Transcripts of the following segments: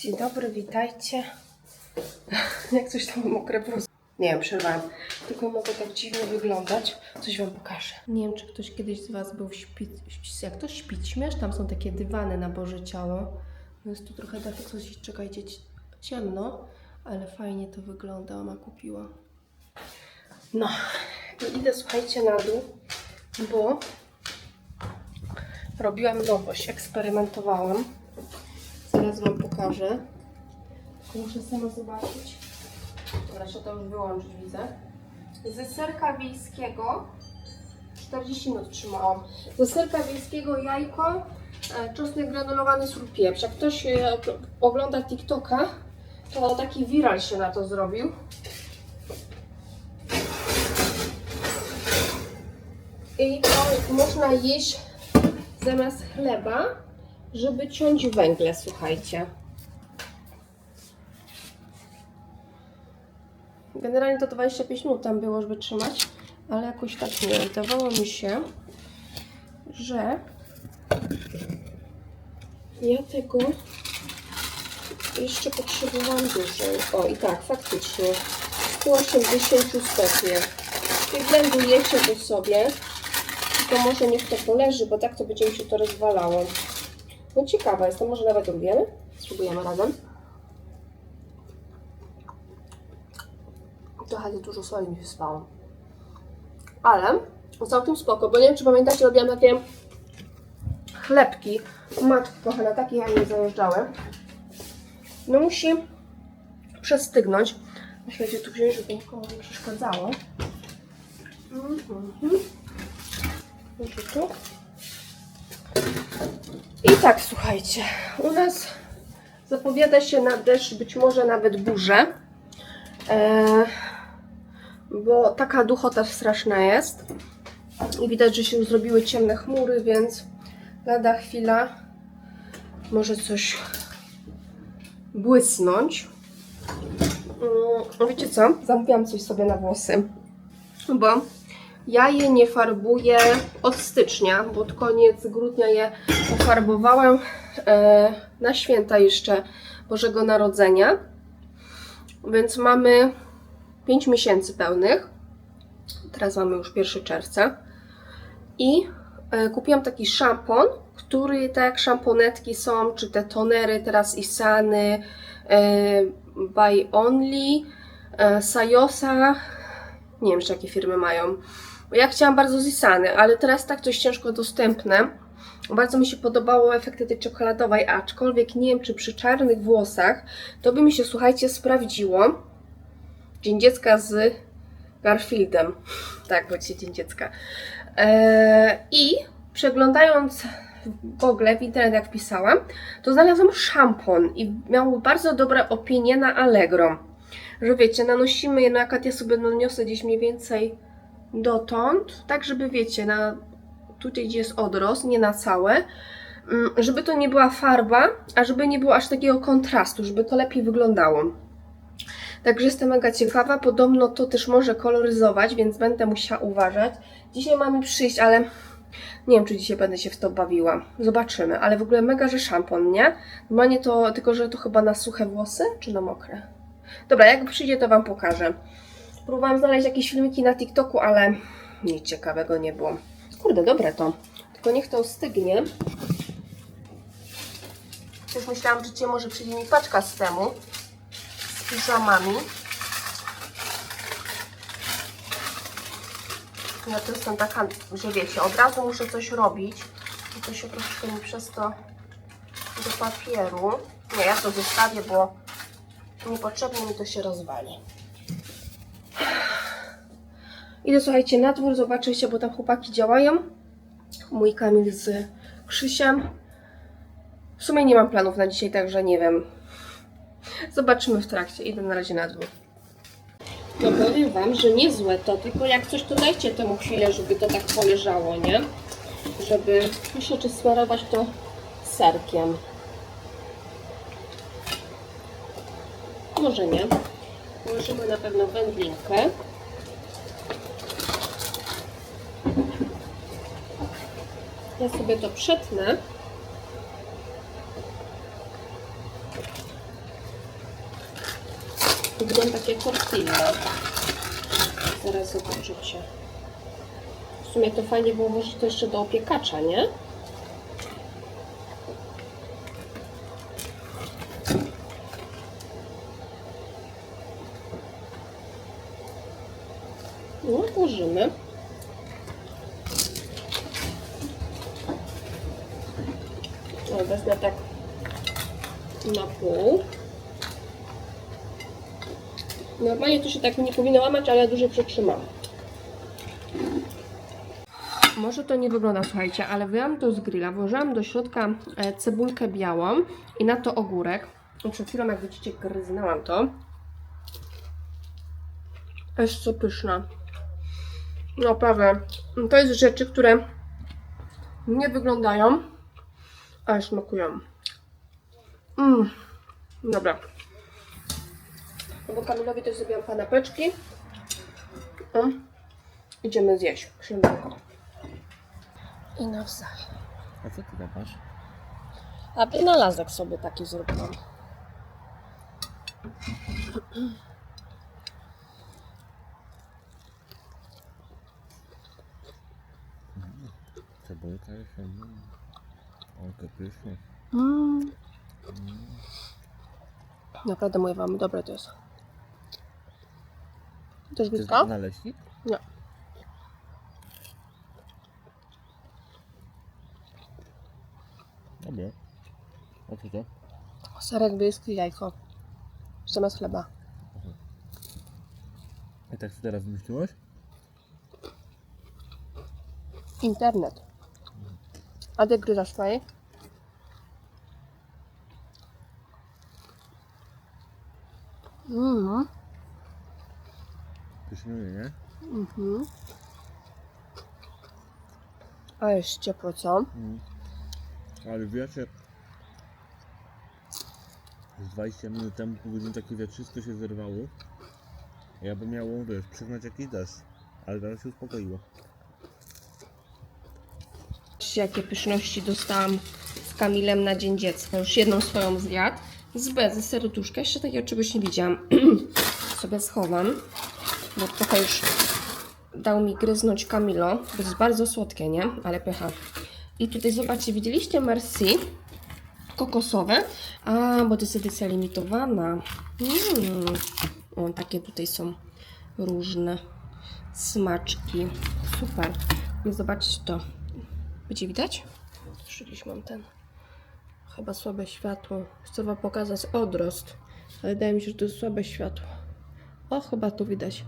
Dzień dobry, witajcie. Jak coś tam mokre włosy. Nie wiem, przerwałam. Tylko mogę tak dziwnie wyglądać. Coś Wam pokażę. Nie wiem, czy ktoś kiedyś z Was był w śpic... Jak to śpić śmiesz? Tam są takie dywany na Boże Ciało. No Jest tu trochę tak, coś, czekajcie, ci- ciemno, ale fajnie to wygląda. Ona kupiła. No, i idę, słuchajcie, na dół, bo robiłam nowość, eksperymentowałam. Zaraz Wam pokażę. Muszę sama zobaczyć. Dobra, trzeba to już wyłączyć, widzę. Ze serka wiejskiego 40 minut trzymałam. Ze serka wiejskiego jajko, e, czosnek granulowany, sól, pieprz. Jak ktoś e, og- ogląda TikToka, to taki viral się na to zrobił. I to można jeść zamiast chleba, żeby ciąć węgle, słuchajcie. Generalnie to 25 minut tam było, żeby trzymać, ale jakoś tak nie. Wydawało mi się, że ja tego jeszcze potrzebowałam dłużej. O i tak, faktycznie. 180 stopni. I blendujecie to sobie. Tylko może niech to poleży, bo tak to będzie mi się to rozwalało. No ciekawa jestem, może nawet lubiemy? Spróbujemy razem. Trochę za dużo soli mi wyspało. Ale całkiem spoko, bo nie wiem czy pamiętacie, robiłam takie chlebki. Matko kochana, takie ja nie zajeżdżały. No musi przestygnąć. Musicie tu wziąć, żeby nikomu nie przeszkadzało. Mhm. Tu. Tak, słuchajcie, u nas zapowiada się na deszcz, być może nawet burzę. E, bo taka duchota straszna jest. I widać, że się zrobiły ciemne chmury, więc lada chwila może coś błysnąć. Mm, Wiecie co? Zamówiłam coś sobie na włosy, bo ja je nie farbuję od stycznia, bo od koniec grudnia je pofarbowałam e, na święta jeszcze Bożego Narodzenia. Więc mamy 5 miesięcy pełnych. Teraz mamy już 1 czerwca. I e, kupiłam taki szampon, który tak jak szamponetki są, czy te tonery, teraz Isany, e, By Only, Sayosa, nie wiem, czy jakie firmy mają. Ja chciałam bardzo z Isany, ale teraz tak jest ciężko dostępne. Bardzo mi się podobało efekty tej czekoladowej, aczkolwiek nie wiem, czy przy czarnych włosach to by mi się, słuchajcie, sprawdziło. Dzień dziecka z Garfieldem. Tak, dzisiaj Dzień dziecka. Eee, I przeglądając w Google, w internet jak wpisałam, to znalazłam szampon i miał bardzo dobre opinie na Allegro. Że wiecie, nanosimy je, no jak ja sobie naniosę gdzieś mniej więcej dotąd, tak żeby wiecie, na tutaj gdzie jest odrost, nie na całe, mm, żeby to nie była farba, a żeby nie było aż takiego kontrastu, żeby to lepiej wyglądało. Także jestem mega ciekawa. Podobno to też może koloryzować, więc będę musiała uważać. Dzisiaj mamy przyjść, ale nie wiem, czy dzisiaj będę się w to bawiła. Zobaczymy. Ale w ogóle mega, że szampon, nie? Normalnie to, tylko że to chyba na suche włosy, czy na mokre? Dobra, jak przyjdzie, to Wam pokażę. Próbowałam znaleźć jakieś filmiki na TikToku, ale nic ciekawego nie było. Kurde, dobre to. Tylko niech to ostygnie. Też myślałam, że dzisiaj może przyjdzie mi paczka z temu. Z piżamami. Ja to jestem taka, że wiecie, od razu muszę coś robić. I to się troszkę mi przez to do papieru. Nie, ja to zostawię, bo niepotrzebnie mi to się rozwali. Idę, słuchajcie, na dwór, zobaczycie, bo tam chłopaki działają. Mój Kamil z Krzysiem. W sumie nie mam planów na dzisiaj, także nie wiem. Zobaczymy w trakcie. Idę na razie na dwór. No powiem Wam, że niezłe to, tylko jak coś to dajcie temu chwilę, żeby to tak poleżało, nie? Żeby, myślę, czy smarować to serkiem. Może nie. Położymy na pewno wędlinkę. Ja sobie to przetnę. Będą takie tortilla. Zaraz zobaczycie. W sumie to fajnie było włożyć to jeszcze do opiekacza, nie? Wezmę tak na pół. Normalnie to się tak nie powinno łamać, ale ja dłużej przetrzymam. Może to nie wygląda, słuchajcie, ale wyjęłam to z grilla, włożyłam do środka e, cebulkę białą i na to ogórek. Przed chwilą, jak widzicie, gryznęłam to. Jest co pyszna. Naprawdę. To jest rzeczy, które nie wyglądają, ale smakują. Mmm. Dobra. No bo Kamilowi też zrobiłam kanapeczki. Mm. Idziemy zjeść śniadanko. I nawzajem. A co ty tam masz? A wynalazek sobie taki zrobiłam. Cebulka jeszcze. Mm. O, to pyszne. Mm. Naprawdę mówię wam, dobre to jest. Też blisko? naleśnik? Nie. Dobra. A co to? Serek biejski, jajko. Zamiast chleba. I tak co teraz wymyśliłaś? Internet. A ty gryzasz swoje? Mhm. Pyszne, nie? Mhm. A jest ciepło, co? Mm. Ale wiecie, z 20 minut temu pół godziny takie wiatrzysko się zerwało. Ja bym miało, wiesz, przygnać jakiś deszcz. Ale teraz się uspokoiło. Patrzcie, jakie pyszności dostałam z Kamilem na Dzień Dziecka. Już jedną swoją zjadł. Z B, ze serduszka. Jeszcze takiego czegoś nie widziałam. sobie schowam, bo trochę już dał mi gryznąć Kamilo. To jest bardzo słodkie, nie? Ale pycha. I tutaj zobaczcie, widzieliście Merci kokosowe? A, bo to jest edycja limitowana. Mm. O, takie tutaj są różne smaczki. Super. I zobaczcie to. Będzie widać? Gdzieś mam ten. Chyba słabe światło. Chcę Wam pokazać odrost, ale wydaje mi się, że to jest słabe światło. O, chyba tu widać.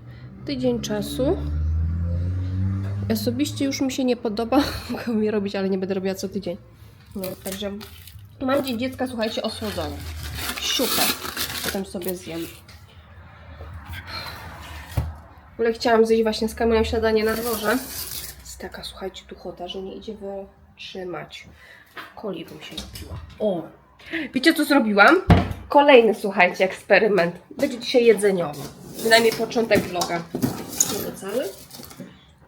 Tydzień czasu. Osobiście już mi się nie podoba. Mogę mi robić, ale nie będę robiła co tydzień. No, także mam dzień dziecka, słuchajcie, osłodzony. Super. Potem sobie zjem. W ogóle chciałam zjeść właśnie z Kamilem śniadanie na dworze. Taka, słuchajcie, duchota, że nie idzie wytrzymać. Coli bym się napiła. O! Wiecie, co zrobiłam? Kolejny, słuchajcie, eksperyment. Będzie dzisiaj jedzeniowy. Przynajmniej początek vloga. Nie cały.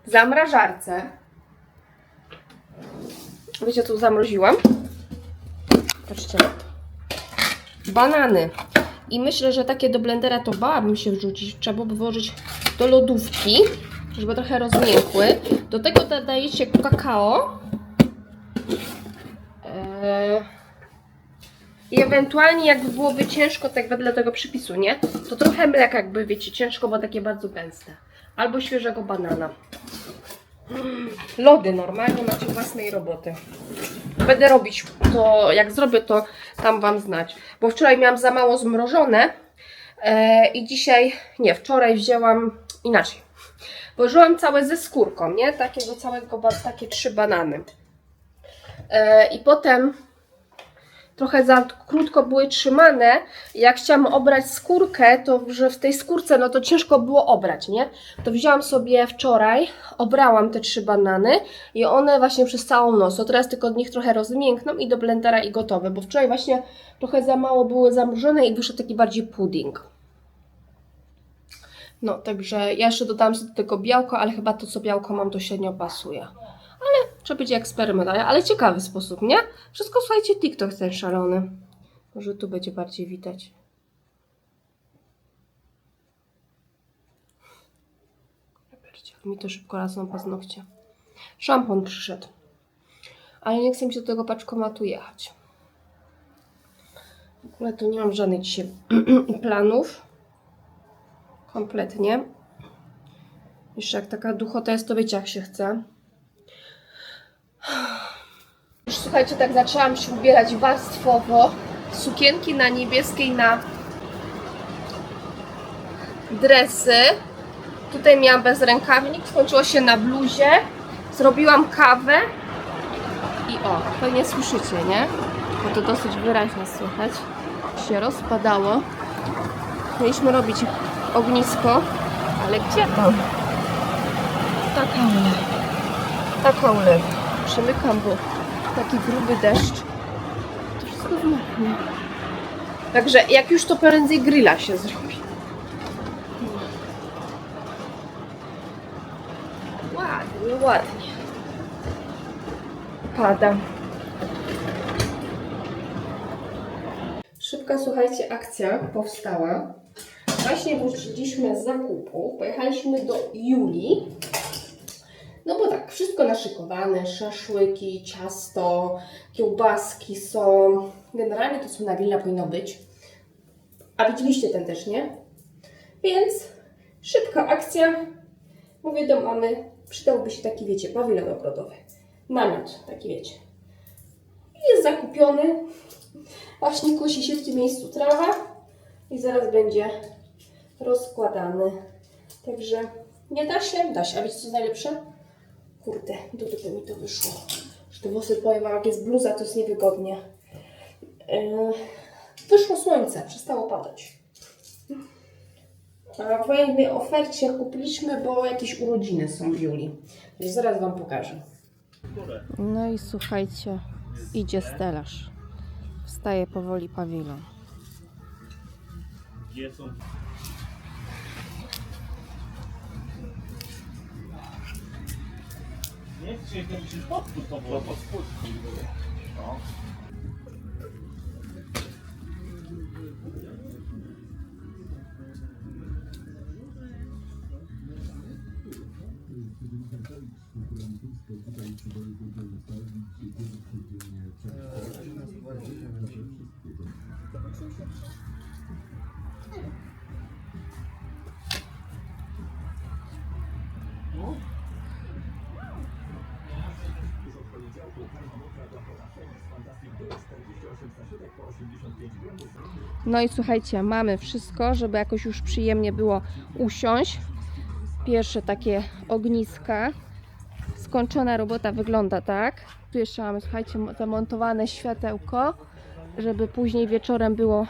W zamrażarce. Wiecie, co zamroziłam? Patrzcie na to. Banany. I myślę, że takie do blendera to bałabym się wrzucić. Trzeba by włożyć do lodówki, żeby trochę rozmiękły. Do tego dodajecie kakao. Eee, I ewentualnie jakby byłoby ciężko, tak wedle tego przepisu, nie? To trochę mleka jakby, wiecie, ciężko, bo takie bardzo gęste. Albo świeżego banana. Lody normalnie macie własnej roboty. Będę robić to, jak zrobię to, tam Wam znać. Bo wczoraj miałam za mało zmrożone e, i dzisiaj, nie, wczoraj wzięłam inaczej. Położyłam całe ze skórką, nie? Takiego całego, takie trzy banany. E, I potem trochę za krótko były trzymane. Jak chciałam obrać skórkę, to że w tej skórce no to ciężko było obrać, nie? To wzięłam sobie wczoraj, obrałam te trzy banany i one właśnie przez całą noc. To teraz tylko od nich trochę rozmiękną i do blendera i gotowe, bo wczoraj właśnie trochę za mało były zamrożone i wyszedł taki bardziej pudding. No, także ja jeszcze dodałam do tego białko, ale chyba to, co białko mam, to średnio pasuje. Ale trzeba będzie eksperyment, ale ciekawy sposób, nie? Wszystko, słuchajcie, TikTok ten szalony. Może tu będzie bardziej widać. Mi to szybko lasną paznokcie. Szampon przyszedł. Ale nie chcę mi się do tego paczkomatu jechać. W ogóle tu nie mam żadnych dzisiaj planów. Kompletnie. Jeszcze jak taka duchota jest, to wiecie jak się chce. Już słuchajcie, tak zaczęłam się ubierać warstwowo. Sukienki na niebieskiej na dresy. Tutaj miałam bezrękawnik, skończyło się na bluzie. Zrobiłam kawę i o, pewnie słyszycie, nie? Bo to dosyć wyraźnie słychać. Się rozpadało. Mieliśmy robić ognisko, ale gdzie tam? Taka ulewa. Taka ulewa. Przemykam, bo taki gruby deszcz. To wszystko zmoknie. Także jak już to prędzej grilla się zrobi. Ładnie, ładnie. Pada. Szybka, słuchajcie, akcja powstała. Właśnie wróciliśmy z zakupu. Pojechaliśmy do Julii. No bo tak, wszystko naszykowane, szaszłyki, ciasto, kiełbaski są. Generalnie to co na grilla powinno być. A widzieliście ten też, nie? Więc szybka akcja. Mówię do mamy, przydałby się taki, wiecie, pawilon ogrodowy. Namiot, taki wiecie. Jest zakupiony. Właśnie kosi się w tym miejscu trawa i zaraz będzie rozkładany. Także nie da się, da się. A wiecie co najlepsze? Kurde, do dupy mi to wyszło. Że te włosy powiem jak jest bluza, to jest niewygodnie. Yy, wyszło słońce, przestało padać. A w jednej ofercie kupiliśmy, bo jakieś urodziny są w Julii. Więc zaraz Wam pokażę. No i słuchajcie, idzie stelaż. Wstaje powoli pawilon. Gdzie są? Nie chcę się musisz to było. Pod spód. No. No i słuchajcie, mamy wszystko, żeby jakoś już przyjemnie było usiąść. Pierwsze takie ogniska. Skończona robota wygląda tak. Tu jeszcze mamy, słuchajcie, zamontowane światełko, żeby później wieczorem było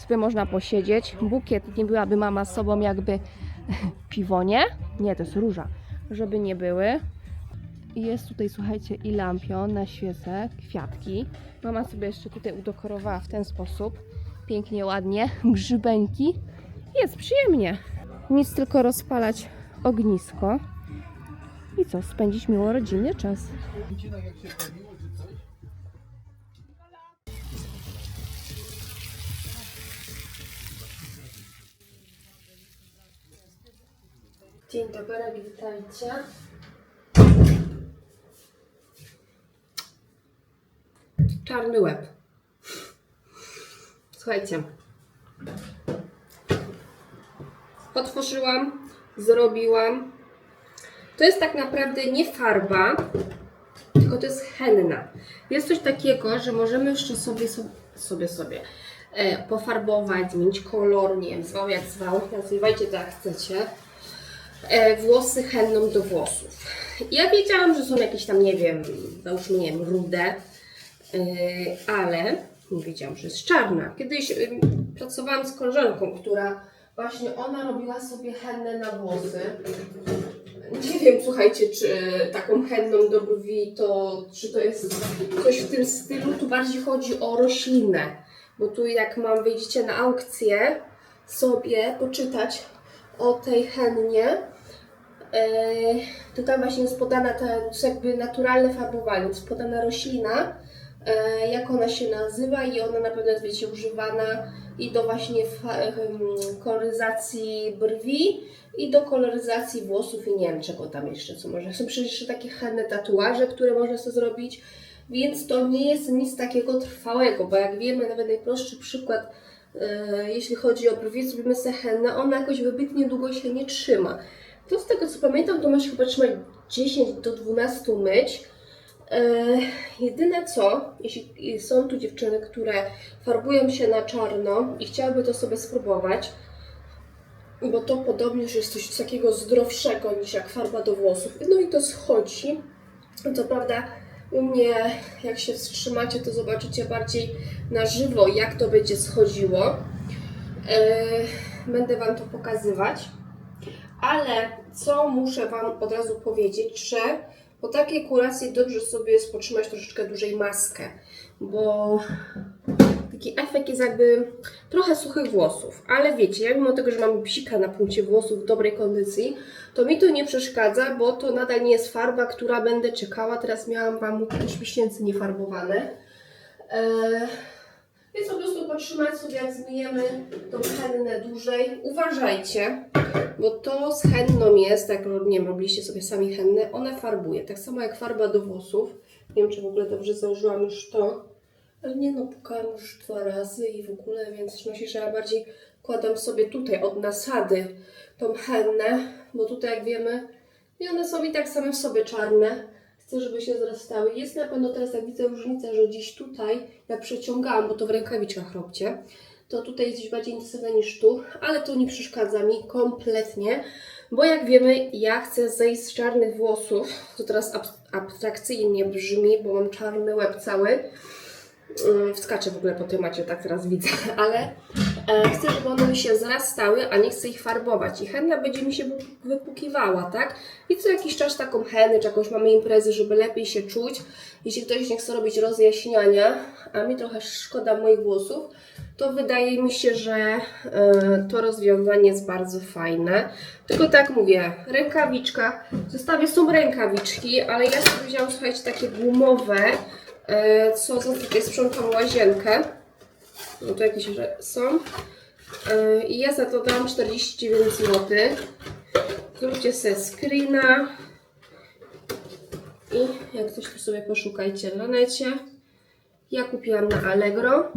sobie można posiedzieć. Bukiet nie byłaby mama z sobą jakby piwonie. Nie, to jest róża. Żeby nie były. Jest tutaj, słuchajcie, i lampion na świecę, kwiatki. Mama sobie jeszcze tutaj udekorowała w ten sposób. Pięknie, ładnie, grzybeńki. Jest przyjemnie. Nic tylko rozpalać ognisko. I co, spędzić miło rodzinny czas. Dzień dobry, witajcie. Czarny łeb. Słuchajcie. Otworzyłam, zrobiłam. To jest tak naprawdę nie farba, tylko to jest henna. Jest coś takiego, że możemy jeszcze sobie, sobie, sobie, e, pofarbować, zmienić kolor, nie wiem, zwał jak zwał, nazywajcie to jak chcecie. E, włosy henną do włosów. Ja wiedziałam, że są jakieś tam, nie wiem, załóżmy, nie wiem, rude, Yy, ale nie wiedziałam, że jest czarna. Kiedyś pracowałam z koleżanką, która właśnie ona robiła sobie hennę na włosy. Nie wiem, słuchajcie, czy taką henną do brwi to, czy to jest coś w tym stylu. Tu bardziej chodzi o roślinę, bo tu jak mam, wyjdziecie na aukcję sobie poczytać o tej hennie, Yy, to tam właśnie jest podana ta, jakby naturalne farbowanie, jest podana roślina, e, jak ona się nazywa i ona na pewno jest, wiecie, używana i do właśnie koloryzacji brwi i do koloryzacji włosów i nie wiem czego tam jeszcze, co może. Są przecież jeszcze takie chętne tatuaże, które można sobie zrobić, więc to nie jest nic takiego trwałego, bo jak wiemy, nawet najprostszy przykład, e, jeśli chodzi o brwi, zrobimy sobie hennę, ona jakoś wybitnie długo się nie trzyma. To z tego co pamiętam, to masz chyba trzymać 10 do 12 myć. E, jedyne co, jeśli są tu dziewczyny, które farbują się na czarno i chciałyby to sobie spróbować, bo to podobnież jest coś takiego zdrowszego niż jak farba do włosów. No i to schodzi. Co prawda u mnie, jak się wstrzymacie, to zobaczycie bardziej na żywo, jak to będzie schodziło. E, będę Wam to pokazywać. Ale co muszę Wam od razu powiedzieć, że po takiej kuracji dobrze sobie jest troszeczkę dłużej maskę, bo taki efekt jest jakby trochę suchych włosów, ale wiecie, ja mimo tego, że mam psika na punkcie włosów w dobrej kondycji, to mi to nie przeszkadza, bo to nadal nie jest farba, która będę czekała. Teraz miałam Wam 5 miesięcy niefarbowane. Eee, więc po prostu potrzymać sobie, jak zmyjemy tą hennę dłużej. Uważajcie, bo to z henną jest, tak nie robiliście sobie sami hennę, ona farbuje. Tak samo jak farba do włosów. Nie wiem, czy w ogóle dobrze założyłam już to. Ale nie no, pukałam już dwa razy i w ogóle, więc myślę, że ja bardziej kładam sobie tutaj od nasady tą hennę, bo tutaj jak wiemy, i one są i tak same w sobie czarne. Chcę, żeby się zrastały. Jest na pewno teraz, jak widzę różnica, że gdzieś tutaj, jak przeciągałam, bo to w rękawiczkach robcie, to tutaj jest gdzieś bardziej intensywne niż tu, ale to nie przeszkadza mi kompletnie, bo jak wiemy, ja chcę zejść z czarnych włosów, to teraz ab- abstrakcyjnie brzmi, bo mam czarny łeb cały, Wskaczę w ogóle po temacie, tak teraz widzę, ale e, chcę, żeby one mi się zrastały, a nie chcę ich farbować. I henna będzie mi się wy- wypukiwała, tak? I co jakiś czas taką henę, czy jakąś mamy imprezę, żeby lepiej się czuć. Jeśli ktoś nie chce robić rozjaśniania, a mi trochę szkoda moich włosów, to wydaje mi się, że e, to rozwiązanie jest bardzo fajne. Tylko tak mówię, rękawiczka. W zestawie są rękawiczki, ale ja sobie wziąłam, słuchajcie, takie gumowe, co za tutaj sprzątam łazienkę. No to jakieś są. E, I ja za to dam 49 zł. Zróbcie sobie screena. I jak coś tu sobie poszukajcie na necie. Ja kupiłam na Allegro.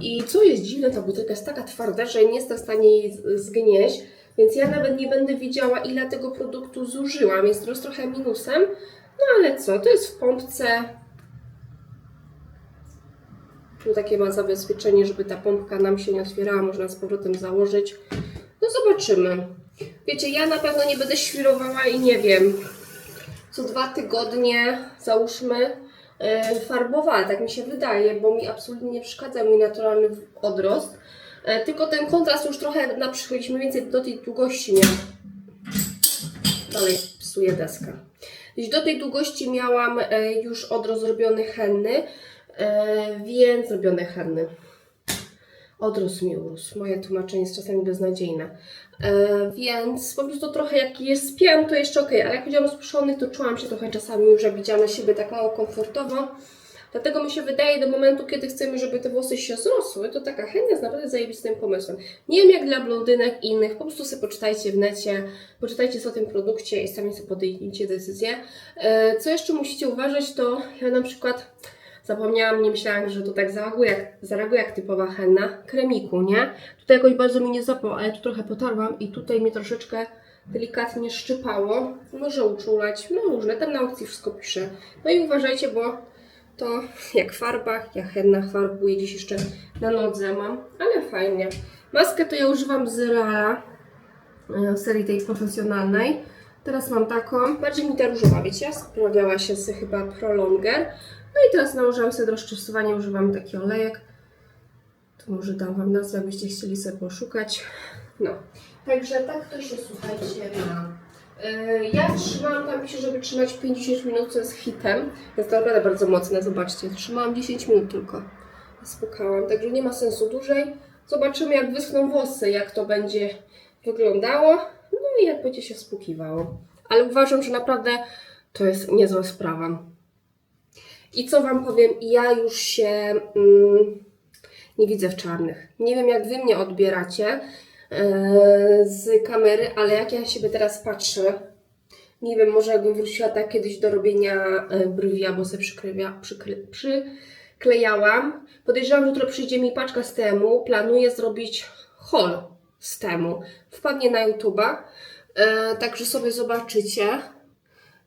I co jest dziwne, ta butelka jest taka twarda, że nie jestem w stanie jej zgnieść. Więc ja nawet nie będę wiedziała, ile tego produktu zużyłam. Jest to trochę minusem. No ale co, to jest w pompce tu takie ma zabezpieczenie, żeby ta pompka nam się nie otwierała, można z powrotem założyć. No zobaczymy. Wiecie, ja na pewno nie będę świrowała i nie wiem, co dwa tygodnie, załóżmy, e, farbowała, tak mi się wydaje, bo mi absolutnie nie przeszkadza mój naturalny odrost. E, Tylko ten kontrast już trochę na przychodzić mniej więcej do tej długości. Dalej psuje deska. Do tej długości miałam e, już odrost zrobiony henny, E, więc zrobione henny. Odrósł mi urósł. Moje tłumaczenie jest czasami beznadziejne. E, więc po prostu trochę jak je spięłam, to jeszcze ok, ale jak chodziłam rozpuszczony, to czułam się trochę czasami już, że widziałam siebie tak mało komfortowo. Dlatego mi się wydaje, do momentu, kiedy chcemy, żeby te włosy się zrosły, to taka chętnia jest naprawdę zajebistym pomysłem. Nie wiem jak dla blondynek i innych, po prostu sobie poczytajcie w necie, poczytajcie sobie o tym produkcie i sami sobie podejmijcie decyzję. E, co jeszcze musicie uważać, to ja na przykład Zapomniałam, nie myślałam, że to tak zareaguje jak, zareaguje jak typowa henna. Kremiku, nie? Tutaj jakoś bardzo mi nie zapał, ale tu trochę potarłam i tutaj mnie troszeczkę delikatnie szczypało. Może uczulać, no różne, tam na aukcji wszystko pisze. No i uważajcie, bo to jak farba, ja henna farbuję, gdzieś jeszcze na nodze mam, ale fajnie. Maskę to ja używam z Reala, e, serii tej profesjonalnej. Teraz mam taką, bardziej mi ta różowa, wiecie, sprawiała się z chyba Prolonger. No i teraz nałożyłam sobie do rozczesywania, używam taki olejek. To może dam Wam nazwę, jakbyście chcieli sobie poszukać. No, także tak to się, słuchajcie, ma. Yy, Ja trzymałam, tam pisze, żeby trzymać 50 minut, co jest hitem. Jest to naprawdę bardzo mocne, zobaczcie. Trzymałam 10 minut tylko. Spukałam, także nie ma sensu dłużej. Zobaczymy, jak wyschną włosy, jak to będzie wyglądało. No i jak będzie się spłukiwało. Ale uważam, że naprawdę to jest niezła sprawa. I co Wam powiem, ja już się mm, nie widzę w czarnych. Nie wiem, jak Wy mnie odbieracie e, z kamery, ale jak ja siebie teraz patrzę, nie wiem, może jakbym wróciła tak kiedyś do robienia e, brwi, albo sobie przykrywia, przykry, przyklejałam. Podejrzewam, że jutro przyjdzie mi paczka z temu. Planuję zrobić haul z temu. Wpadnie na YouTube'a, e, także sobie zobaczycie.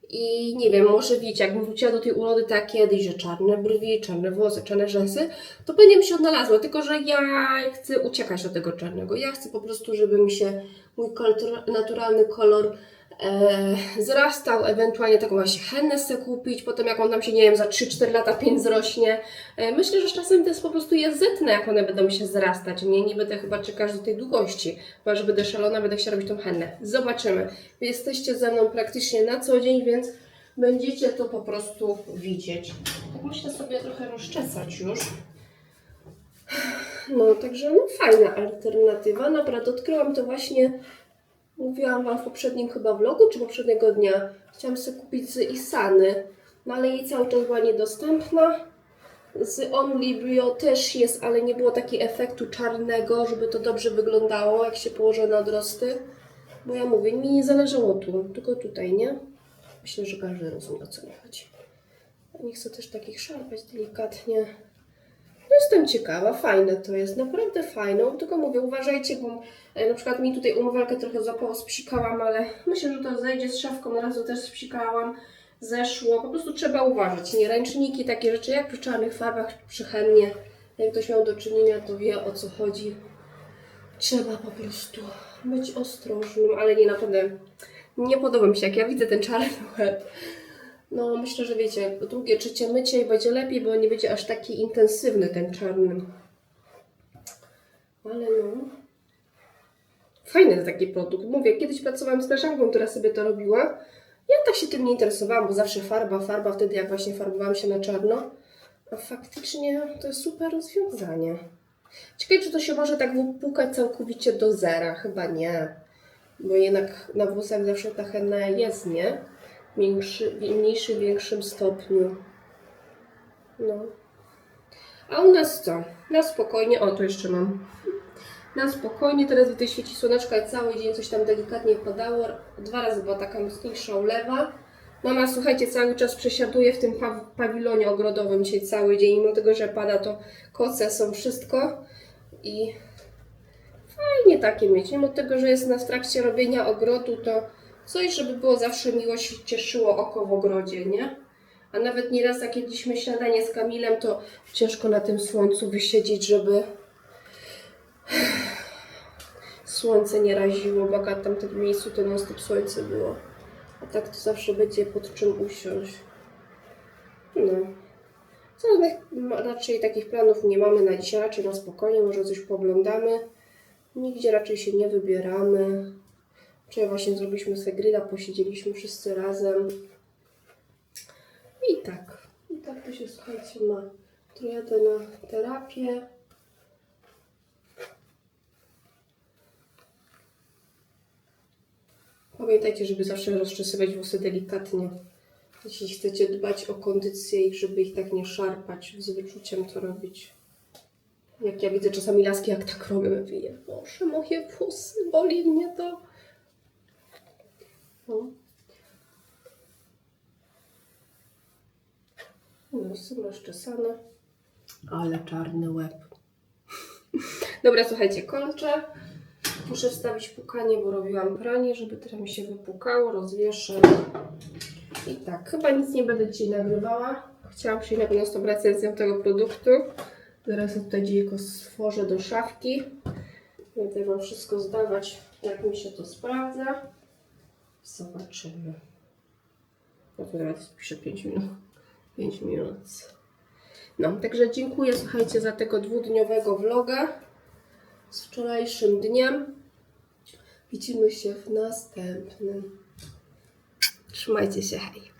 I nie wiem, może wiecie, jakbym wróciła do tej urody tak kiedyś, że czarne brwi, czarne włosy, czarne rzęsy, to pewnie bym się odnalazła, tylko że ja chcę uciekać od tego czarnego. Ja chcę po prostu, żeby mi się mój naturalny kolor wzrastał, ewentualnie taką właśnie hennę sobie kupić, potem jak on tam się, nie wiem, za 3-4 lata 5 zrośnie. E, myślę, że czasem to jest po prostu jest zetne, jak one będą się zrastać. Nie, nie będę chyba czekać do tej długości, chyba że będę szalona, będę chciała robić tą hennę. Zobaczymy. Jesteście ze mną praktycznie na co dzień, więc będziecie to po prostu widzieć. Tak myślę sobie trochę rozczesać już. No, także no fajna alternatywa. Naprawdę odkryłam to właśnie Mówiłam Wam w poprzednim chyba vlogu, czy poprzedniego dnia. Chciałam sobie kupić z Isany, no ale jej cały czas była niedostępna. Z Only Bio też jest, ale nie było takiego efektu czarnego, żeby to dobrze wyglądało, jak się położy na odrosty. Bo ja mówię, mi nie zależało tu, tylko tutaj, nie? Myślę, że każdy rozumie, o co mi chodzi. Nie chcę też takich szarpać delikatnie. No jestem ciekawa, fajne to jest, naprawdę fajne. Tylko mówię, uważajcie, bo e, na przykład mi tutaj umywalkę trochę zapało, spsikałam, ale myślę, że to zejdzie z szafką, na razu też spsikałam, zeszło. Po prostu trzeba uważać, nie? Ręczniki, takie rzeczy, jak przy czarnych farbach, przy chemie. Jak ktoś miał do czynienia, to wie o co chodzi. Trzeba po prostu być ostrożnym, ale nie naprawdę. Nie podoba mi się, jak ja widzę ten czarny łeb. No, myślę, że wiecie, drugie, trzecie mycie i będzie lepiej, bo nie będzie aż taki intensywny ten czarny. Ale no. Fajny taki produkt. Mówię, kiedyś pracowałam z koleżanką, która sobie to robiła. Ja tak się tym nie interesowałam, bo zawsze farba, farba, wtedy jak właśnie farbowałam się na czarno. A faktycznie to jest super rozwiązanie. Ciekawe, czy to się może tak wypłukać całkowicie do zera? Chyba nie. Bo jednak na włosach zawsze ta henna jest, nie? Większy, mniejszy, większym stopniu. No. A u nas co? Na spokojnie. O, to jeszcze mam. Na spokojnie, teraz tutaj świeci słoneczko i cały dzień coś tam delikatnie padało. Dwa razy była taka mocniejsza ulewa. Mama, słuchajcie, cały czas przesiaduje w tym pa pawilonie ogrodowym dzisiaj cały dzień. Mimo tego, że pada, to koce są wszystko. I fajnie takie mieć. Mimo tego, że jest na trakcie robienia ogrodu, to coś, żeby było zawsze miło się cieszyło oko w ogrodzie, nie? A nawet nieraz jak jedliśmy śniadanie z Kamilem, to ciężko na tym słońcu wysiedzieć, żeby słońce nie raziło, bo w tym miejscu to non stop słońce było. A tak to zawsze będzie pod czym usiąść. No. Żadnych raczej takich planów nie mamy na dzisiaj, raczej na spokojnie, może coś pooglądamy. Nigdzie raczej się nie wybieramy. Wczoraj właśnie zrobiliśmy sobie grilla, posiedzieliśmy wszyscy razem. I tak. I tak to się, słuchajcie, ma. Tu jadę na terapię. Pamiętajcie, żeby zawsze rozczesywać włosy delikatnie. Jeśli chcecie dbać o kondycję ich, żeby ich tak nie szarpać, z wyczuciem to robić. Jak ja widzę czasami laski, jak tak robią, ja mówię, Boże, moje włosy, boli mnie to. No, są rozczesane. Ale czarny łeb. Dobra, słuchajcie, kończę. Muszę wstawić pukanie, bo robiłam pranie, żeby teraz mi się wypukało, rozwieszę. I tak, chyba nic nie będę dzisiaj nagrywała. Chciałam przyjść na z tą recenzją tego produktu. Zaraz tutaj dziejko stworzę do szafki. Będę Wam wszystko zdawać, jak mi się to sprawdza. Zobaczymy. No to teraz piszę 5 minut. 5 minut. No, także dziękuję, słuchajcie, za tego dwudniowego vloga z wczorajszym dniem. Widzimy się w następnym. Trzymajcie się, hej.